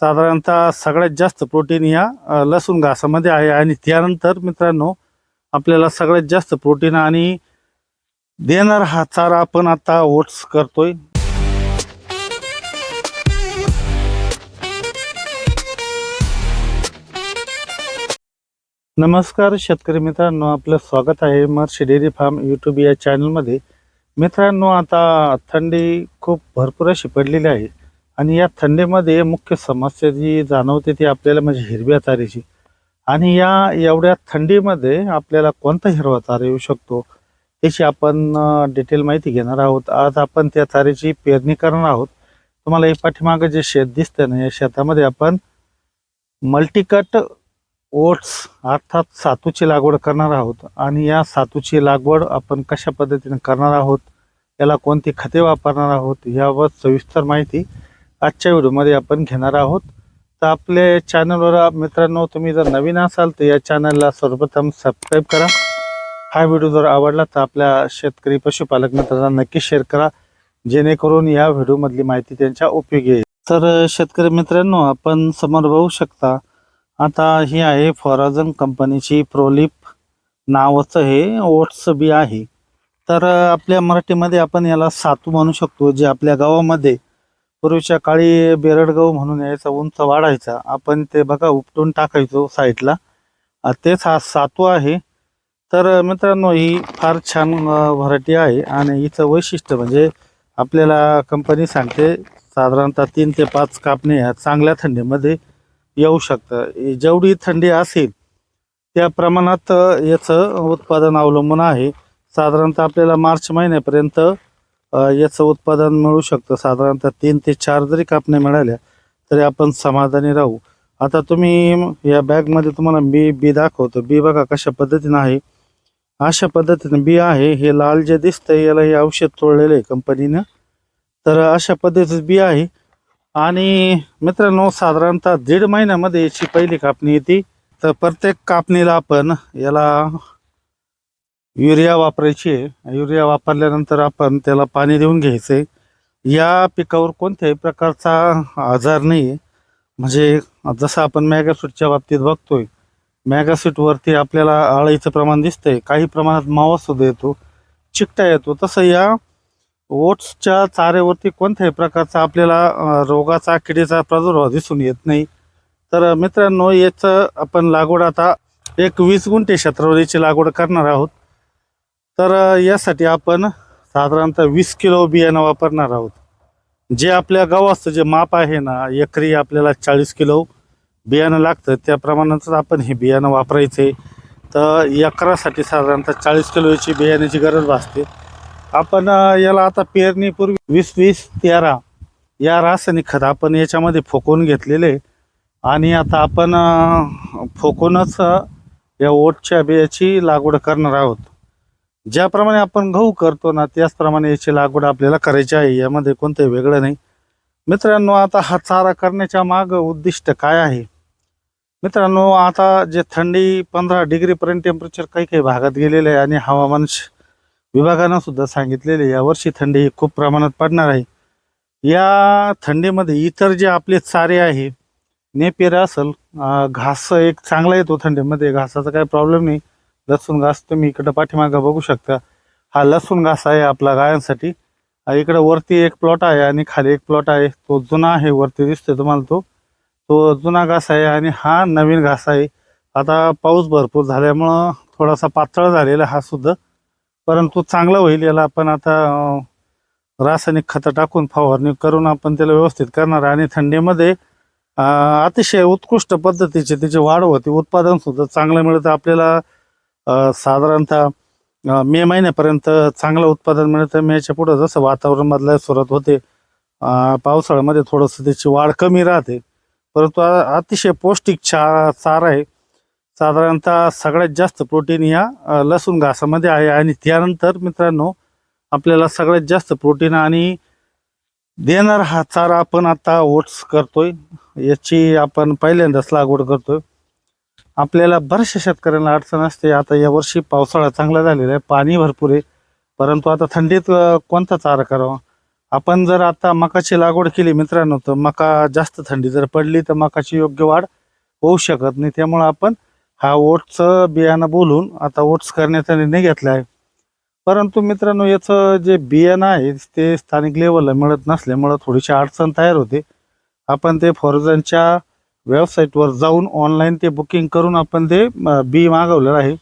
साधारणतः सगळ्यात जास्त प्रोटीन या लसूण घासामध्ये आहे. आणि त्यानंतर मित्रांनो आपल्याला सगळ्यात जास्त प्रोटीन आणि देणार हा चारा आपण आता ओट्स करतोय. नमस्कार शेतकरी मित्रांनो आपलं स्वागत आहे मर्शी डेअरी फार्म यूट्यूब या चॅनलमध्ये मित्रांनो आता थंडी खूप भरपूर अशी पडलेली आहे. आणि या थंडीमध्ये मुख्य समस्या जी जाणवते ती आपल्याला म्हणजे हिरव्या तारेची आणि या एवढ्या थंडीमध्ये आपल्याला कोणता हिरवा तारा येऊ शकतो त्याची आपण डिटेल माहिती घेणार आहोत. आज आपण त्या तारेची पेरणी करणार आहोत. तुम्हाला हे पाठीमागं जे शेत दिसतं ना या शेतामध्ये आपण मल्टीकट ओट्स अर्थात सातूची लागवड करणार आहोत. आणि या सातूची लागवड आपण कशा पद्धतीने करणार आहोत याला कोणती खते वापरणार आहोत यावर सविस्तर माहिती आजच्या व्हिडिओमध्ये आपण घेणार आहोत. तर आपल्या चॅनलवर मित्रांनो तुम्ही जर नवीन असाल तर या चॅनलला सर्वप्रथम सबस्क्राईब करा. हा व्हिडिओ जर आवडला तर आपल्या शेतकरी पशुपालक मित्रांना नक्की शेअर करा. जेणेकरून या व्हिडिओमधली माहिती त्यांच्या उपयोगी येईल. तर शेतकरी मित्रांनो आपण समोर बघू शकता आता ही आहे फॉराझन कंपनीची प्रोलिप नावाचं हे ओट्स बी आहे. तर आपल्या मराठीमध्ये आपण याला सातू म्हणू शकतो जे आपल्या गावामध्ये पूर्वीच्या काळी बेरड गहू म्हणून यायचा उंच वाढायचा. आपण ते बघा उपटून टाकायचो साईडला. तेच हा सातवा आहे. तर मित्रांनो ही फार छान व्हरायटी आहे आणि हिचं वैशिष्ट्य म्हणजे आपल्याला कंपनी सांगते साधारणतः तीन ते पाच कापणे ह्या चांगल्या थंडीमध्ये येऊ शकतं. जेवढी थंडी असेल त्या प्रमाणात याचं उत्पादन अवलंबून आहे. साधारणतः आपल्याला मार्च महिन्यापर्यंत याचं उत्पादन मिळू शकतं. साधारणतः तीन ते चार जरी कापण्या मिळाल्या तरी आपण समाधानी राहू. आता तुम्ही या बॅगमध्ये तुम्हाला बी बी दाखवतो. बी बघा कशा पद्धतीनं आहे. अशा पद्धतीने बी आहे हे लाल जे दिसतंय याला हे औषध तोडलेलं आहे कंपनीनं. तर अशा पद्धतीचं बी आहे. आणि मित्रांनो साधारणतः दीड महिन्यामध्ये याची पहिली कापणी येते. तर प्रत्येक कापणीला आपण याला युरिया वापरायची आहे. युरिया वापरल्यानंतर आपण त्याला पाणी देऊन घ्यायचं आहे. या पिकावर कोणत्याही प्रकारचा आजार नाही आहे. म्हणजे जसं आपण मॅगासूटच्या बाबतीत बघतोय मॅगासूटवरती आपल्याला आळीचं प्रमाण दिसतंय काही प्रमाणात मावा सुद्धा येतो चिकटा येतो. तसं या ओट्सच्या चाऱ्यावरती कोणत्याही प्रकारचा आपल्याला रोगाचा किडीचा प्रादुर्भाव दिसून येत नाही. तर मित्रांनो याचं आपण लागवड आता एक वीस गुंठे क्षेत्रावर याची लागवड करणार आहोत. तर यासाठी आपण साधारणतः वीस किलो बियाणं वापरणार आहोत. जे आपल्या गव्हाचं जे माप आहे ना एकरी आपल्याला चाळीस किलो बियाणं लागतं. त्या प्रमाणातच आपण हे बियाणं वापरायचे. तर एकरासाठी साधारणतः चाळीस किलो याची बियाण्याची गरज भासते. आपण याला आता पेरणीपूर्वी वीस वीस तेरा या रासायनिक खत आपण याच्यामध्ये फोकून घेतलेले. आणि आता आपण फोकूनच या ओटच्या बियाची लागवड करणार आहोत. ज्याप्रमाणे आपण गहू करतो ना त्याचप्रमाणे याची लागवड आपल्याला करायची आहे यामध्ये कोणतंही वेगळं नाही. मित्रांनो आता हा चारा करण्याच्या माग उद्दिष्ट काय आहे? मित्रांनो आता जे थंडी पंधरा डिग्रीपर्यंत टेम्परेचर काही काही भागात गेलेलं आहे आणि हवामान विभागानं सुद्धा यावर्षी यावर्षी थंडी ही खूप प्रमाणात पडणार आहे. या थंडीमध्ये इतर जे आपले चारे आहे नेपेरा असेल घास एक चांगला येतो थंडीमध्ये घासाचा काही प्रॉब्लेम नाही. लसूण घास तुम्ही इकडं पाठीमागं बघू शकता. हा लसूण घास आहे आपला गायांसाठी. इकडं वरती एक प्लॉट आहे आणि खाली एक प्लॉट आहे. तो जुना आहे वरती दिसतोय तुम्हाला तो. तो जुना घास आहे आणि हा नवीन घास आहे. आता पाऊस भरपूर झाल्यामुळं थोडासा पातळ झालेला हा सुद्धा. परंतु चांगला होईल याला आपण आता रासायनिक खतं टाकून फवारणी करून आपण त्याला व्यवस्थित करणार. आणि थंडीमध्ये अतिशय उत्कृष्ट पद्धतीची त्याची वाढ होते. उत्पादनसुद्धा चांगलं मिळतं. आपल्याला साधारणतः मे महिन्यापर्यंत चांगलं उत्पादन मिळतं. मेच्या पुढं जसं वातावरण बदलायला सुरुवात होते पावसाळ्यामध्ये थोडंसं त्याची वाढ कमी राहते. परंतु अतिशय पौष्टिक चारा चारा आहे. साधारणतः सगळ्यात जास्त प्रोटीन या लसूण घासामध्ये आहे. आणि त्यानंतर मित्रांनो आपल्याला सगळ्यात जास्त प्रोटीन आणि देणार हा चारा आपण आता ओट्स करतोय. याची आपण पहिल्यांदाच लागवड करतोय. आपल्याला बऱ्याचशा शेतकऱ्यांना अडचण असते. आता यावर्षी पावसाळा चांगला झालेला आहे. पाणी भरपूर आहे. परंतु आता थंडीत कोणता चारा करावा? आपण जर आता मकाची लागवड केली मित्रांनो तर मका जास्त थंडी जर पडली तर मकाची योग्य वाढ होऊ शकत नाही. त्यामुळं आपण हा ओट्सचं बियाणं बोलून आता ओट्स करण्याचा निर्णय घेतला आहे. परंतु मित्रांनो याचं जे बियाणं आहे ते स्थानिक लेवलला मिळत नसल्यामुळं थोडीशी अडचण तयार होते. आपण ते फॉर्झनच्या वेबसाईटवर जाऊन ऑनलाईन ते बुकिंग करून आपण ते बी मागवलेलं आहे.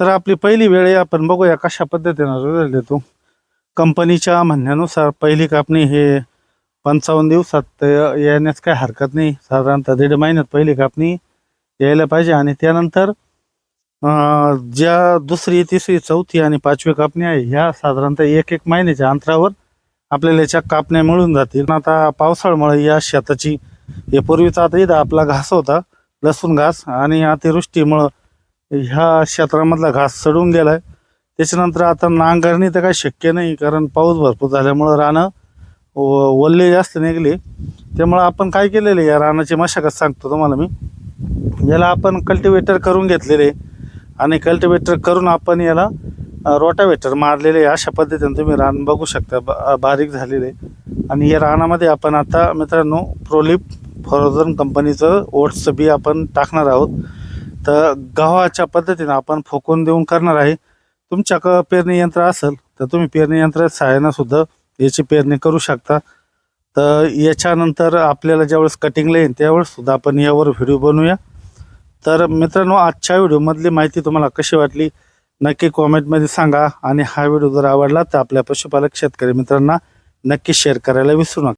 तर आपली पहिली वेळ आपण बघूया कशा पद्धतीनं रिझल्ट देतो. कंपनीच्या म्हणण्यानुसार पहिली कापणी हे पंचावन्न दिवसात येण्यास काही हरकत नाही. साधारणतः दीड महिन्यात पहिली कापणी यायला पाहिजे आणि त्यानंतर ज्या दुसरी तिसरी चौथी आणि पाचवी कापणी आहे ह्या साधारणतः एक एक महिन्याच्या अंतरावर आपल्याला याच्या कापण्या मिळून जातील. आता पावसाळ्यामुळे या शेताची हे पूर्वीचा आता इथं आपला घास होता लसूण घास आणि अतिवृष्टीमुळं ह्या क्षेत्रामधला घास सडून गेलाय. त्याच्यानंतर आता नांगरणी तर काही शक्य नाही कारण पाऊस भरपूर झाल्यामुळं रानं ओ- ओल्ले जास्त निघले. त्यामुळं आपण काय केलेलं आहे? या रानाची मशागत सांगतो तुम्हाला मी. याला आपण कल्टिवेटर करून घेतलेले आणि कल्टिवेटर करून आपण याला रोटावेटर मारलेले आहे. अशा पद्धतीने तुम्ही रान बघू शकता. बा- बारीक झालेले आणि या रानामध्ये आपण आता मित्रांनो प्रोलिप फॉरोझन कंपनीचं ओट्सचं बी आपण टाकणार आहोत. तर गव्हाच्या पद्धतीनं आपण फोकून देऊन करणार आहे. तुमच्याकडं पेरणी यंत्र असेल तर तुम्ही पेरणी यंत्र सहाय्यानं सुद्धा याची पेरणी करू शकता. तर याच्यानंतर आपल्याला ज्यावेळेस कटिंगला येईल त्यावेळेस सुद्धा आपण यावर व्हिडिओ बनवूया. तर मित्रांनो आजच्या व्हिडिओमधली माहिती तुम्हाला कशी वाटली नक्की कॉमेंटमध्ये सांगा. आणि हा व्हिडिओ जर आवडला तर आपल्या पशुपालक शेतकरी मित्रांना नक्की शेअर करायला विसरू नका.